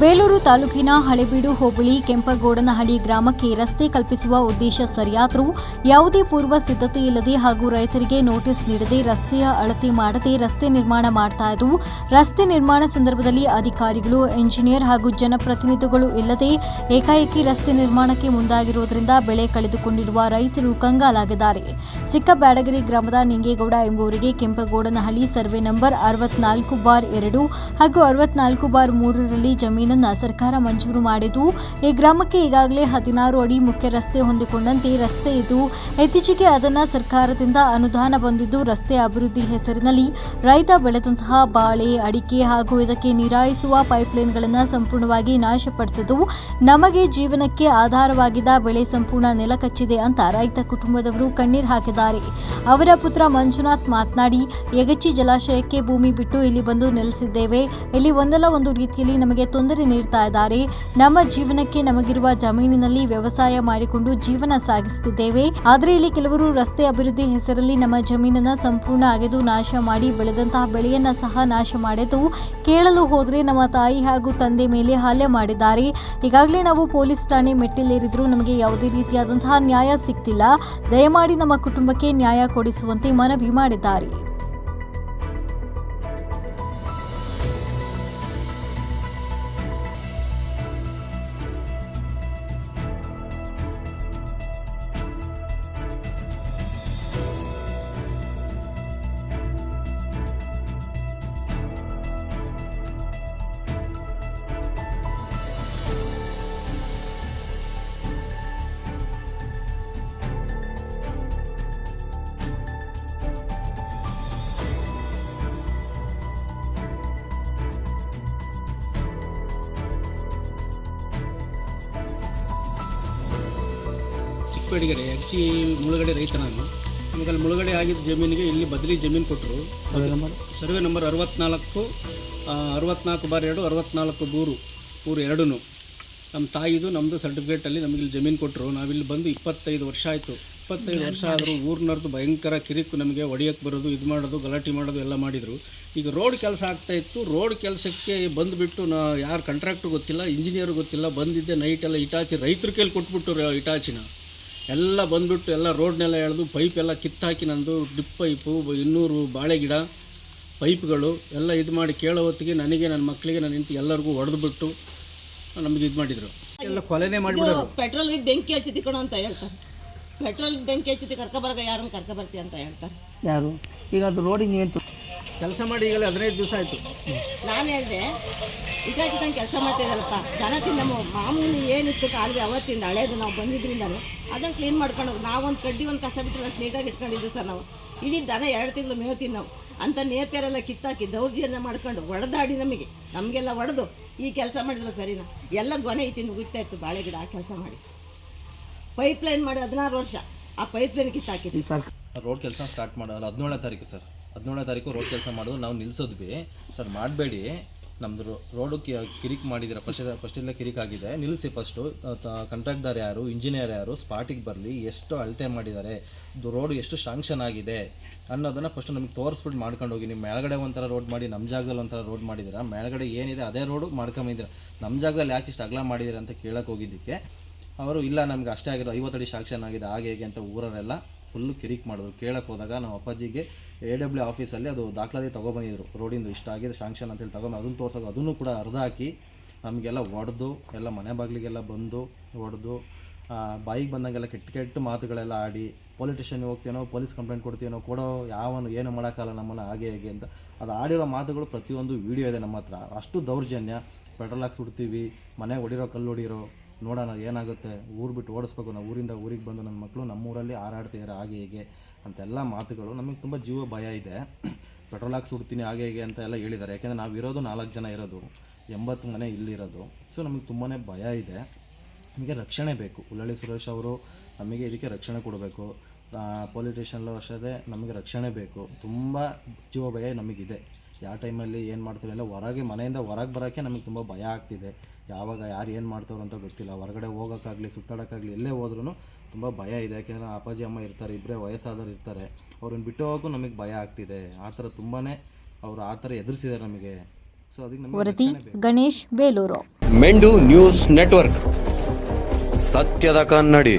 ಬೇಲೂರು ತಾಲೂಕಿನ ಹಳೆಬೀಡು ಹೋಬಳಿ ಕೆಂಪಗೌಡನಹಳ್ಳಿ ಗ್ರಾಮಕ್ಕೆ ರಸ್ತೆ ಕಲ್ಪಿಸುವ ಉದ್ದೇಶ ಸರಿಯಾದರೂ ಯಾವುದೇ ಪೂರ್ವ ಸಿದ್ಧತೆ ಇಲ್ಲದೆ ಹಾಗೂ ರೈತರಿಗೆ ನೋಟಿಸ್ ನೀಡದೆ ರಸ್ತೆಯ ಅಳತೆ ಮಾಡದೆ ರಸ್ತೆ ನಿರ್ಮಾಣ ಮಾಡ್ತಾ ಇದ್ದು, ರಸ್ತೆ ನಿರ್ಮಾಣ ಸಂದರ್ಭದಲ್ಲಿ ಅಧಿಕಾರಿಗಳು, ಎಂಜಿನಿಯರ್ ಹಾಗೂ ಜನಪ್ರತಿನಿಧಿಗಳು ಇಲ್ಲದೆ ಏಕಾಏಕಿ ರಸ್ತೆ ನಿರ್ಮಾಣಕ್ಕೆ ಮುಂದಾಗಿರುವುದರಿಂದ ಬೆಳೆ ಕಳೆದುಕೊಂಡಿರುವ ರೈತರು ಕಂಗಾಲಾಗಿದ್ದಾರೆ. ಚಿಕ್ಕಬ್ಯಾಡಗಿರಿ ಗ್ರಾಮದ ನಿಂಗೇಗೌಡ ಎಂಬುವರಿಗೆ ಕೆಂಪಗೌಡನಹಳ್ಳಿ ಸರ್ವೆ ನಂಬರ್ ಅರವತ್ನಾಲ್ಕು ಬಾರ್ ಎರಡು ಹಾಗೂ ಅರವತ್ನಾಲ್ಕು ಬಾರ್ ಮೂರರಲ್ಲಿ ಜಮೀನನ್ನ ಸರ್ಕಾರ ಮಂಜೂರು ಮಾಡಿದ್ದು. ಈ ಗ್ರಾಮಕ್ಕೆ ಈಗಾಗಲೇ ಹದಿನಾರು ಅಡಿ ಮುಖ್ಯ ರಸ್ತೆ ಹೊಂದಿಕೊಂಡಂತೆ ರಸ್ತೆ ಇದ್ದು ಇತ್ತೀಚೆಗೆ ಅದನ್ನ ಸರ್ಕಾರದಿಂದ ಅನುದಾನ ಬಂದಿದ್ದು ರಸ್ತೆ ಅಭಿವೃದ್ಧಿ ಹೆಸರಿನಲ್ಲಿ. ರೈತ ಬೆಳೆದಂತಹ ಬಾಳೆ, ಅಡಿಕೆ ಹಾಗೂ ಇದಕ್ಕೆ ನೀರಾಯಿಸುವ ಪೈಪ್ಲೈನ್ಗಳನ್ನು ಸಂಪೂರ್ಣವಾಗಿ ನಾಶಪಡಿಸಿದ್ದು, ನಮಗೆ ಜೀವನಕ್ಕೆ ಆಧಾರವಾಗಿದ್ದ ಬೆಳೆ ಸಂಪೂರ್ಣ ನೆಲಕಚ್ಚಿದೆ ಅಂತ ರೈತ ಕುಟುಂಬದವರು ಕಣ್ಣೀರು ಹಾಕಿದ್ದಾರೆ. ಅವರ ಪುತ್ರ ಮಂಜುನಾಥ್ ಮಾತನಾಡಿ, ಯಗಚಿ ಜಲಾಶಯಕ್ಕೆ ಭೂಮಿ ಬಿಟ್ಟು ಇಲ್ಲಿ ಬಂದು ನೆಲೆಸಿದ್ದೇವೆ. ಇಲ್ಲಿ ಒಂದಲ್ಲ ಒಂದು ರೀತಿಯಲ್ಲಿ ನಮಗೆ ತೊಂದರೆ ನೀಡ್ತಾ ಇದ್ದಾರೆ. ನಮ್ಮ ಜೀವನಕ್ಕೆ ನಮಗಿರುವ ಜಮೀನಿನಲ್ಲಿ ವ್ಯವಸಾಯ ಮಾಡಿಕೊಂಡು ಜೀವನ ಸಾಗಿಸುತ್ತಿದ್ದೇವೆ ಆದರೆ ಇಲ್ಲಿ ಕೆಲವರು ರಸ್ತೆ ಅಭಿವೃದ್ಧಿ ಹೆಸರಲ್ಲಿ ನಮ್ಮ ಜಮೀನನ್ನ ಸಂಪೂರ್ಣ ಅಗೆದು ನಾಶ ಮಾಡಿ ಬೆಳೆದಂತಹ ಬೆಳೆಯನ್ನ ಸಹ ನಾಶ ಮಾಡಿದ್ದು ಕೇಳಲು ಹೋದ್ರೆ ನಮ್ಮ ತಾಯಿ ಹಾಗೂ ತಂದೆ ಮೇಲೆ ಹಲ್ಲೆ ಮಾಡಿದ್ದಾರೆ. ಈಗಾಗಲೇ ನಾವು ಪೊಲೀಸ್ ಠಾಣೆ ಮೆಟ್ಟಿಲೇರಿದ್ರು ನಮಗೆ ಯಾವುದೇ ರೀತಿಯಾದಂತಹ ನ್ಯಾಯ ಸಿಗ್ತಿಲ್ಲ. ದಯಮಾಡಿ ನಮ್ಮ ಕುಟುಂಬಕ್ಕೆ ನ್ಯಾಯ ಕೊಡಿಸುವಂತೆ ಮನವಿ ಮಾಡಿದ್ದಾರೆ. ಚಿಕ್ಕಪೇಟೆಗಡೆ ಹೆಚ್ಚಿ ಮುಳುಗಡೆ ರೈತ ನಾನು ನಮಗೆ ಅಲ್ಲಿ ಮುಳುಗಡೆ ಆಗಿದ್ದ ಜಮೀನಿಗೆ ಇಲ್ಲಿ ಬದಲಿ ಜಮೀನು ಕೊಟ್ಟರು ಸರ್ವೆ ನಂಬರ್? ಅರವತ್ನಾಲ್ಕು ಅರವತ್ನಾಲ್ಕು ಬಾರ್ ಎರಡು ಅರವತ್ನಾಲ್ಕು ಮೂರು ಊರು ಎರಡೂ ನಮ್ಮ ತಾಯಿದು ನಮ್ಮದು ಸರ್ಟಿಫಿಕೇಟಲ್ಲಿ ನಮಗೆ ಇಲ್ಲಿ ಜಮೀನು ಕೊಟ್ಟರು ನಾವಿಲ್ಲಿ ಬಂದು ಇಪ್ಪತ್ತೈದು ವರ್ಷ ಆಯಿತು. ಇಪ್ಪತ್ತೈದು ವರ್ಷ ಆದರೂ ಊರಿನವ್ರದ್ದು ಭಯಂಕರ ಕಿರಿಕು ನಮಗೆ ಒಡೆಯಕ್ಕೆ ಬರೋದು ಇದು ಮಾಡೋದು ಗಲಾಟೆ ಮಾಡೋದು ಎಲ್ಲ ಮಾಡಿದರು. ಈಗ ರೋಡ್ ಕೆಲಸ ಆಗ್ತಾ ಇತ್ತು. ರೋಡ್ ಕೆಲಸಕ್ಕೆ ಬಂದುಬಿಟ್ಟು ನಾ ಯಾರು ಕಾಂಟ್ರಾಕ್ಟ್ರು ಗೊತ್ತಿಲ್ಲ ಇಂಜಿನಿಯರ್ ಗೊತ್ತಿಲ್ಲ ಬಂದಿದ್ದೆ ನೈಟೆಲ್ಲ ಇಟಾಚಿ ರೈತರ ಕೈಲಿ ಕೊಟ್ಬಿಟ್ಟು ಇಟಾಚಿನ. ಎಲ್ಲ ಬಂದ್ಬಿಟ್ಟು ಎಲ್ಲ ರೋಡ್ನೆಲ್ಲ ಎಳೆದು ಪೈಪ್ ಎಲ್ಲ ಕಿತ್ತಾಕಿ ನಂದು ಡಿಪ್ ಪೈಪು ಇನ್ನೂರು ಬಾಳೆ ಗಿಡ ಪೈಪ್ಗಳು ಎಲ್ಲ ಇದು ಮಾಡಿ ಕೇಳೋ ಹೊತ್ತಿಗೆ ನನಗೆ ನನ್ನ ಮಕ್ಕಳಿಗೆ ನನ್ನ ನಿಂತು ಎಲ್ಲರಿಗೂ ಹೊಡೆದ್ಬಿಟ್ಟು ನಮಗೆ ಇದು ಮಾಡಿದರು. ಎಲ್ಲ ಕೊಲೆನೇ ಮಾಡಿಬಿಡೋರು. ಪೆಟ್ರೋಲ್ಗೆ ಬೆಂಕಿ ಹಚ್ಚಿ ಕಣೋ ಅಂತ ಹೇಳ್ತಾರೆ. ಪೆಟ್ರೋಲ್ ಬೆಂಕಿ ಹಚ್ಚಿತಿ ಕರ್ಕೊಬರ್ಗ ಯಾರನ್ನು ಕರ್ಕೊಬರ್ತೀವಿ ಅಂತ ಹೇಳ್ತಾರೆ. ಯಾರು? ಈಗ ಅದು ರೋಡಿಗೆ ನೀವೇನು ಕೆಲಸ ಮಾಡಿ ಈಗಲೇ ಹದಿನೈದು ದಿವಸ ಆಯಿತು. ನಾನು ಹೇಳಿದೆ ಇಟಾಚಿ ತಂಗೆ ಕೆಲಸ ಮಾಡ್ತಿದ್ದಲ್ಲಪ್ಪ ದನ ತಿನ್ನ ಮಾಮೂಲಿ ಏನಿತ್ತು ಕಾಲುವೆ ಅವತ್ತಿಂದ ಹಳೇದು ನಾವು ಬಂದಿದ್ದರಿಂದ ಅದನ್ನು ಕ್ಲೀನ್ ಮಾಡ್ಕೊಂಡು ಹೋಗಿ ನಾವೊಂದು ಕಡ್ಡಿ ಒಂದು ಕಸ ಬಿಟ್ಟರೆ ಅಷ್ಟು ನೀಟಾಗಿ ಇಟ್ಕೊಂಡಿದ್ದು ಸರ್ ನಾವು. ಇಡೀ ದನ ಎರಡು ತಿಂಗಳು ಮೇವು ತಿನ್ನವು. ಅಂತ ನೇಪೇರೆಲ್ಲ ಕಿತ್ತಾಕಿ ದೌರ್ಜನ್ಯ ಮಾಡ್ಕೊಂಡು ಒಡೆದಾಡಿ ನಮಗೆ. ನಮಗೆಲ್ಲ ಒಡೆದು. ಈ ಕೆಲಸ ಮಾಡಿದ್ರೆ ಸರಿನಾ ಎಲ್ಲ ಗೊನೆ ಈಚಿಂದ ಉಗಿತಾ ಇತ್ತು ಬಾಳೆ ಗಿಡ ಆ ಕೆಲಸ ಮಾಡಿ. ಪೈಪ್ ಲೈನ್ ಮಾಡಿ ಹದಿನಾರು ವರ್ಷ. ಆ ಪೈಪ್ ಲೈನ್ ಕಿತ್ತಾಕಿದ್ವಿ. ಸರ್ ರೋಡ್ ಕೆಲಸ ಸ್ಟಾರ್ಟ್ ಮಾಡೋಲ್ಲ ಹದಿನೇಳನೇ ತಾರೀಕು ಸರ್. ಹದಿನೇಳನೇ ತಾರೀಕು ರೋಡ್ ಕೆಲಸ ಮಾಡೋದು, ನಾವು ನಿಲ್ಲಿಸೋದ್ವಿ ಸರ್, ಮಾಡಬೇಡಿ. ನಮ್ಮದು ರೋಡು ಕಿರಿಕ್ ಮಾಡಿದ್ದೀರ ಫಸ್ಟ್ ಫಸ್ಟಿಂದ ಕಿರಿಕ್ ಆಗಿದೆ. ನಿಲ್ಲಿಸಿ ಫಸ್ಟು ಕಂಟ್ರಾಕ್ಟರ್ ಯಾರು ಇಂಜಿನಿಯರ್ ಯಾರು ಸ್ಪಾಟಿಗೆ ಬರಲಿ. ಎಷ್ಟು ಅಳತೆ ಮಾಡಿದ್ದಾರೆ. ರೋಡು ಎಷ್ಟು ಶಾಂಕ್ಷನ್ ಆಗಿದೆ ಅನ್ನೋದನ್ನು ಫಸ್ಟ್ ನಮಗೆ ತೋರಿಸ್ಬಿಟ್ಟು ಮಾಡ್ಕೊಂಡು ಹೋಗಿ ನೀವು ಮೇಲ್ಗಡೆ ಒಂಥರ ರೋಡ್ ಮಾಡಿ ನಮ್ಮ ಜಾಗದಲ್ಲಿ ಒಂಥರ ರೋಡ್ ಮಾಡಿದ್ದೀರಾ ಮೇಲ್ಗಡೆ ಏನಿದೆ, ಅದೇ ರೋಡು ಮಾಡ್ಕೊಂಬಿದ್ದೀರ ನಮ್ಮ ಜಾಗದಲ್ಲಿ ಯಾಕೆ ಇಷ್ಟು ಅಗಲ ಮಾಡಿದ್ದೀರಾ ಅಂತ ಕೇಳಕ್ಕೆ ಹೋಗಿದ್ದಕ್ಕೆ. ಅವರು, ಇಲ್ಲ, ನಮ್ಗೆ ಅಷ್ಟೇ ಆಗಿರೋ ಐವತ್ತು ಅಡಿ ಶಾಂಕ್ಷನ್ ಆಗಿದೆ, ಹಾಗೆ, ಹೇಗೆ ಅಂತ ಊರವರೆಲ್ಲ ಫುಲ್ಲು ಕಿರಿಕ್ ಮಾಡಿದ್ರು. ಕೇಳಕ್ಕೆ ಹೋದಾಗ ನಮ್ಮ ಅಪ್ಪಾಜಿಗೆ ಎ ಡಬ್ಲ್ಯೂ ಆಫೀಸಲ್ಲಿ ಅದು ದಾಖಲಾತಿ ತೊಗೊಬಂದಿದ್ರು. ರೋಡಿಂದು ಇಷ್ಟ ಆಗಿದೆ ಶಾಂಕ್ಷನ್ ಅಂತೇಳಿ ತೊಗೊಂಡು ಅದನ್ನು ತೋರ್ಸೋದು. ಅದನ್ನು ಕೂಡ ಅರ್ಧ ಹಾಕಿ ನಮಗೆಲ್ಲ ಒಡೆದು ಎಲ್ಲ ಮನೆ ಬಾಗಿಲಿಗೆಲ್ಲ ಬಂದು ಹೊಡೆದು ಬಾಯಿಗೆ ಬಂದಂಗೆಲ್ಲ ಕೆಟ್ಟ ಕೆಟ್ಟ ಮಾತುಗಳೆಲ್ಲ ಆಡಿ ಪೊಲೀಸ್ ಸ್ಟೇಷನ್ಗೆ ಹೋಗ್ತೀನೋ, ಪೊಲೀಸ್ ಕಂಪ್ಲೇಂಟ್ ಕೊಡ್ತೀನೋ, ಕೊಡೋ ಯಾವನು, ಏನು ಮಾಡೋಕ್ಕಲ್ಲ ನಮ್ಮನ್ನು, ಹಾಗೆ ಹೇಗೆ ಅಂತ. ಅದು ಆಡಿರೋ ಮಾತುಗಳು ಪ್ರತಿಯೊಂದು ವೀಡಿಯೋ ಇದೆ ನಮ್ಮ ಹತ್ರ. ಅಷ್ಟು ದೌರ್ಜನ್ಯ. ಪೆಟ್ರೋಲ್ ಹಾಕಿ ಸುಡ್ತೀವಿ ಮನೆಗೆ ಹೊಡಿರೋ ಕಲ್ಲು ಹೊಡಿರೋ ನೋಡೋಣ ಏನಾಗುತ್ತೆ, ಊರು ಬಿಟ್ಟು ಓಡಿಸ್ಬೇಕು ನಾವು ಊರಿಂದ ಊರಿಗೆ ಬಂದು ನನ್ನ ಮಕ್ಕಳು ನಮ್ಮೂರಲ್ಲಿ ಹಾರಾಡ್ತಿದ್ದಾರೆ ಹಾಗೆ ಹೀಗೆ ಅಂತೆಲ್ಲ ಮಾತುಗಳು. ನಮಗೆ ತುಂಬ ಜೀವ ಭಯ ಇದೆ. ಪೆಟ್ರೋಲ್ ಹಾಕಿ ಸುಡ್ತೀನಿ ಹಾಗೆ ಹೀಗೆ ಅಂತ ಎಲ್ಲ ಹೇಳಿದ್ದಾರೆ. ಯಾಕೆಂದರೆ ನಾವು ಇರೋದು ನಾಲ್ಕು ಜನ ಇರೋದು, ಎಂಬತ್ತು ಮನೆ ಇಲ್ಲಿರೋದು. ಸೊ ನಮಗೆ ತುಂಬಾ ಭಯ ಇದೆ. ನಮಗೆ ರಕ್ಷಣೆ ಬೇಕು. ಉಳ್ಳಳ್ಳಿ ಸುರೇಶ್ ಅವರು ನಮಗೆ ಇದಕ್ಕೆ ರಕ್ಷಣೆ ಕೊಡಬೇಕು. ಪೊಲೀಸ್ ಸ್ಟೇಷನಲ್ಲೂ ಅಷ್ಟೇ ನಮಗೆ ರಕ್ಷಣೆ ಬೇಕು. ತುಂಬ ಜೀವ ಭಯ ನಮಗಿದೆ. ಯಾವ ಟೈಮಲ್ಲಿ ಏನು ಮಾಡ್ತೀವಿ ಎಲ್ಲ ಹೊರಗೆ ಮನೆಯಿಂದ ಹೊರಗೆ ಬರೋಕ್ಕೆ ನಮಗೆ ತುಂಬ ಭಯ ಆಗ್ತಿದೆ. ಯಾವಾಗ ಯಾರು ಏನು ಮಾಡ್ತಾರೋ ಅಂತ ಗೊತ್ತಿಲ್ಲ. ಹೊರಗಡೆ ಹೋಗೋಕ್ಕಾಗಲಿ ಸುತ್ತಾಡೋಕ್ಕಾಗಲಿ ಎಲ್ಲೇ ಹೋದ್ರೂ ತುಂಬ ಭಯ ಇದೆ. ಯಾಕೆಂದರೆ ಅಪ್ಪಾಜಿ ಅಮ್ಮ ಇರ್ತಾರೆ ಇಬ್ಬರೇ ವಯಸ್ಸಾದವ್ರು ಇರ್ತಾರೆ. ಅವ್ರನ್ನ ಬಿಟ್ಟು ಹೋಗೋಕ್ಕೂ ನಮಗೆ ಭಯ ಆಗ್ತಿದೆ. ಆ ಥರ ತುಂಬಾ ಅವರು ಆ ಥರ ಎದುರಿಸಿದ್ದಾರೆ ನಮಗೆ. ಸೊ ಅದಕ್ಕೆ ನಮಗೆ ವರದಿ Ganesh Belur. Mendu news network. ಸತ್ಯದ ಕನ್ನಡಿ.